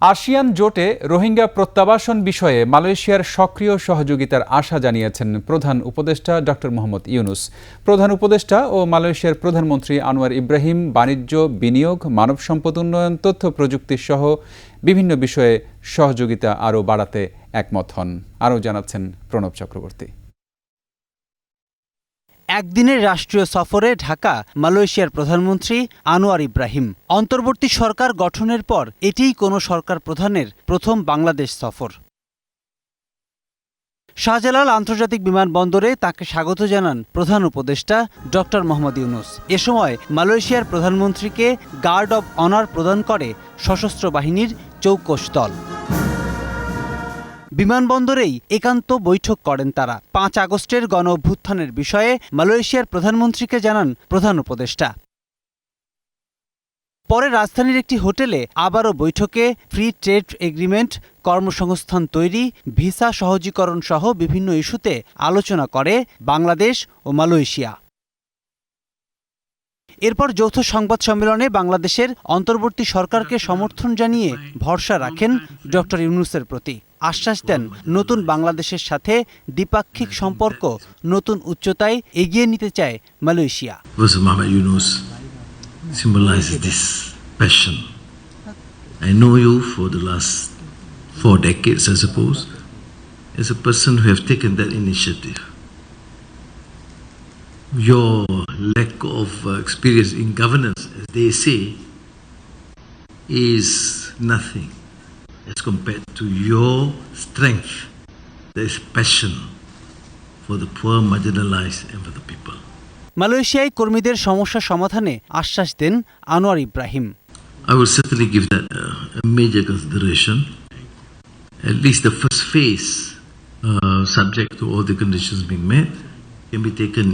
ASEAN জোটে রোহিঙ্গা প্রত্যাবাসন বিষয়ে মালয়েশিয়ার সক্রিয় সহযোগিতার আশা জানিয়েছেন প্রধান উপদেষ্টা ডক্টর মোহাম্মদ ইউনুস। প্রধান উপদেষ্টা ও মালয়েশিয়ার প্রধানমন্ত্রী আনোয়ার ইব্রাহিম বাণিজ্য, বিনিয়োগ, মানব সম্পদ উন্নয়ন, তথ্য প্রযুক্তি সহ বিভিন্ন বিষয়ে সহযোগিতা আরও বাড়াতে একমত হন। আরও জানাচ্ছেন প্রণব চক্রবর্তী। একদিনের রাষ্ট্রীয় সফরে ঢাকা, মালয়েশিয়ার প্রধানমন্ত্রী আনোয়ার ইব্রাহিম। অন্তর্বর্তী সরকার গঠনের পর এটিই কোনো সরকার প্রধানের প্রথম বাংলাদেশ সফর। শাহজালাল আন্তর্জাতিক বিমানবন্দরে তাকে স্বাগত জানান প্রধান উপদেষ্টা ডক্টর মোহাম্মদ ইউনুস। এ সময় মালয়েশিয়ার প্রধানমন্ত্রীকে গার্ড অব অনার প্রদান করে সশস্ত্র বাহিনীর চৌকস দল। বিমানবন্দরেই একান্ত বৈঠক করেন তারা। পাঁচ আগস্টের গণ অভ্যুত্থানের বিষয়ে মালয়েশিয়ার প্রধানমন্ত্রীকে জানান প্রধান উপদেষ্টা। পরে রাজধানীর একটি হোটেলে আবারও বৈঠকে ফ্রি ট্রেড এগ্রিমেন্ট, কর্মসংস্থান তৈরি, ভিসা সহজীকরণ সহ বিভিন্ন ইস্যুতে আলোচনা করে বাংলাদেশ ও মালয়েশিয়া। এরপর যৌথ সংবাদ সম্মেলনে বাংলাদেশের অন্তর্বর্তী সরকারকে সমর্থন জানিয়ে ভরসা রাখেন ডক্টর ইউনুসের প্রতি। আশ্বাস দেন নতুন বাংলাদেশের সাথে দ্বিপাক্ষিক সম্পর্ক নতুন উচ্চতায় এগিয়ে নিতে চায় Malaysia symbolizes this passion. I know you for the last four decades, I suppose, as a person who have taken that initiative. Your lack of uh, experience in governance, as they say, is nothing as compared to your strength. There is passion for the poor, marginalized, and for the people. মালয়েশিয়ায় কর্মীদের সমস্যা সমাধানে আশ্বাস দেন Anwar Ibrahim I will certainly give that uh, a major consideration. At least the first phase, uh, subject to all the conditions being met, can be taken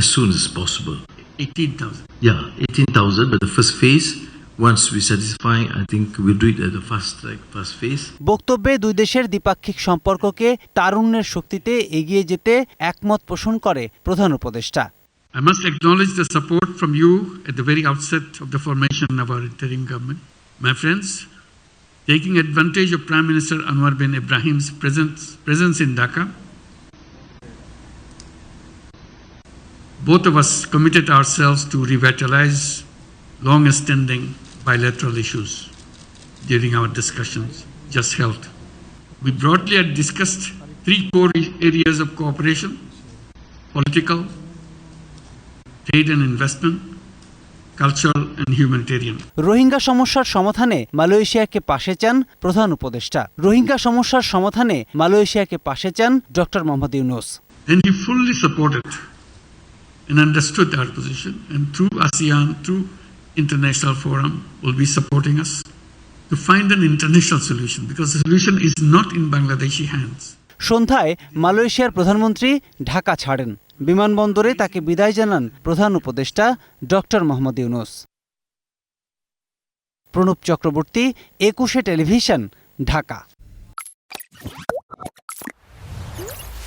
as soon as possible. 18,000. Yeah, 18,000, but the first phase, once we satisfy, I think we'll do it at the fast track, fast phase. বক্তব্যে দুই দেশের দ্বিপাক্ষিক সম্পর্ককে তারুণ্যের শক্তিতে এগিয়ে যেতে একমত পোষণ করে প্রধান উপদেষ্টা I must acknowledge the support from you at the very outset of the formation of our interim government. My friends, taking advantage of Prime Minister Anwar bin Ibrahim's presence, presence in Dhaka, both of us committed ourselves to revitalize long-standing bilateral issues during our discussions just held. We broadly had discussed three core areas of cooperation political, trade and investment, cultural and humanitarian. Rohingya সমস্যার সমাধানে মালয়েশিয়াকে পাশে চান প্রধান উপদেষ্টা রোহিঙ্গা সমস্যার সমাধানে মালয়েশিয়াকে পাশে চান doctor Muhammad Yunus And he fully supported and understood our position and through ASEAN, through international forum, will be supporting us to find an international solution because the solution is not in Bangladeshi hands. সন্ধ্যায় মালয়েশিয়ার প্রধানমন্ত্রী ঢাকা ছাড়েন বিমানবন্দরে তাকে বিদায় জানান প্রধান উপদেষ্টা ডক্টর মোহাম্মদ ইউনুস প্রণব চক্রবর্তী একুশে টেলিভিশন ঢাকা